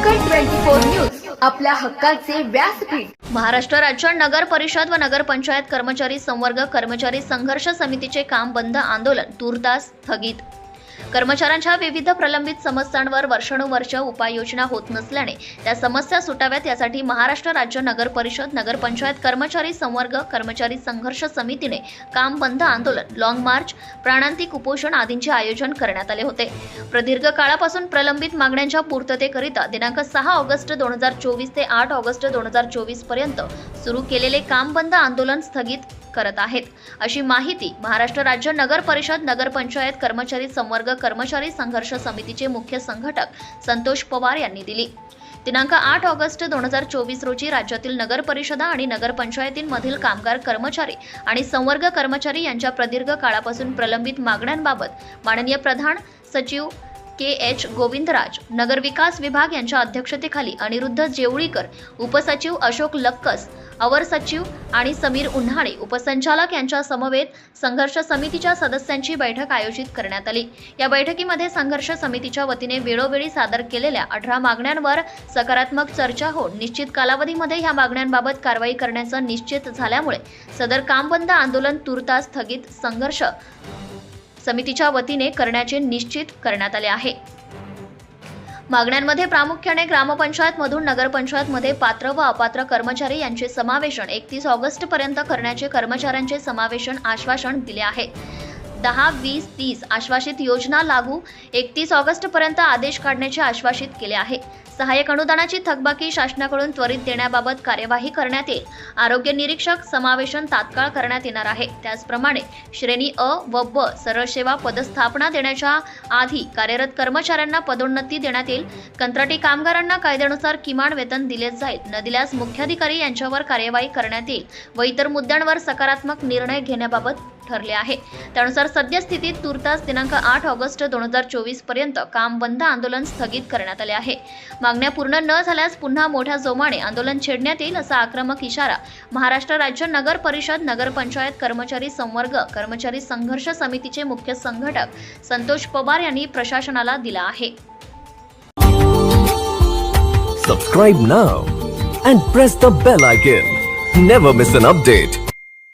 Four news आपल्या हक्काचे व्यासपीठ. महाराष्ट्र राज्य नगर परिषद व नगर पंचायत कर्मचारी संवर्ग कर्मचारी संघर्ष समितीचे काम बंद आंदोलन. तूर्तास स्थगित. कर्मचाऱ्यांच्या विविध प्रलंबित समस्यांवर वर्षानुवर्ष उपाययोजना होत नसल्याने त्या समस्या सुटाव्यात यासाठी महाराष्ट्र राज्य नगर परिषद नगरपंचायत कर्मचारी संवर्ग कर्मचारी संघर्ष समितीने काम बंद आंदोलन लाँग मार्च प्राणांतिक उपोषण आदींचे आयोजन करण्यात आले होते. प्रदीर्घ काळापासून प्रलंबित मागण्यांच्या पूर्ततेकरिता दिनांक सहा ऑगस्ट दोन हजार चोवीस ते आठ ऑगस्ट दोन हजार चोवीसपर्यंत सुरू केलेले काम बंद आंदोलन स्थगित करत आहेत. अशी माहिती महाराष्ट्र राज्य नगर परिषद नगरपंचायत कर्मचारी संवर्ग कर्मचारी संघर्ष समितीचे मुख्य संघटक संतोष पवार यांनी दिली. दिनांक आठ ऑगस्ट दोन हजार चोवीस रोजी राज्यातील नगर परिषदा आणि नगरपंचायतींमधील कामगार कर्मचारी आणि संवर्ग कर्मचारी यांच्या प्रदीर्घ काळापासून प्रलंबित मागण्यांबाबत माननीय प्रधान सचिव के एच गोविंदराज नगर विकास विभाग यांच्या अध्यक्षतेखाली अनिरुद्ध जेवळीकर उपसचिव अशोक लक्कस अवर सचिव आणि समीर उन्हाळे उपसंचालक यांच्या समवेत संघर्ष समितीच्या सदस्यांची बैठक आयोजित करण्यात आली. या बैठकीमध्ये संघर्ष समितीच्या वतीने वेळोवेळी सादर केलेल्या अठरा मागण्यांवर सकारात्मक चर्चा होऊन निश्चित कालावधीमध्ये ह्या मागण्यांबाबत कारवाई करण्याचं निश्चित झाल्यामुळे सदर काम बंद आंदोलन तुर्तास स्थगित संघर्ष समितीच्या वतीने करण्याचे निश्चित करण्यात आले आहे. मागण्यांमध्ये प्रामुख्याने ग्रामपंचायतमधून नगरपंचायतमध्ये पात्र व अपात्र कर्मचारी यांचे समावेशन एकतीस ऑगस्ट पर्यंत करण्याचे कर्मचाऱ्यांचे समावेशन आश्वासन दिले आहे. दहा वीस तीस आश्वासित योजना लागू एकतीस ऑगस्ट पर्यंत आदेश काढण्याचे आश्वासित केले आहे. सहाय्यक अनुदानाची थकबाकी शासनाकडून त्वरित देण्याबाबत कार्यवाही करण्यात येईल. आरोग्य निरीक्षक समावेशन तात्काळ करण्यात येणार आहे. त्याचप्रमाणे श्रेणी अ व ब सरळ सेवा पदस्थापना देण्याच्या आधी कार्यरत कर्मचाऱ्यांना पदोन्नती देण्यात येईल. कंत्राटी कामगारांना कायद्यानुसार किमान वेतन दिले जाईल. न दिल्यास मुख्याधिकारी यांच्यावर कार्यवाही करण्यात येईल व इतर मुद्द्यांवर सकारात्मक निर्णय घेण्याबाबत ठरले आहे त्यानुसार सद्यस्थितीत तुर्तास दिनांक आठ ऑगस्ट दोन हजार चोवीसपर्यंत काम बंद आंदोलन स्थगित करण्यात आले आहे मागण्या पूर्ण न झाल्यास पुन्हा मोठ्या जोमाने आंदोलन छेडण्यात येईल असा आक्रमक इशारा महाराष्ट्र राज्य नगर परिषद नगरपंचायत कर्मचारी संवर्ग कर्मचारी संघर्ष समितीचे मुख्य संघटक संतोष पवार यांनी प्रशासनाला दिला आहे Subscribe now and press the bell icon. Never miss an update.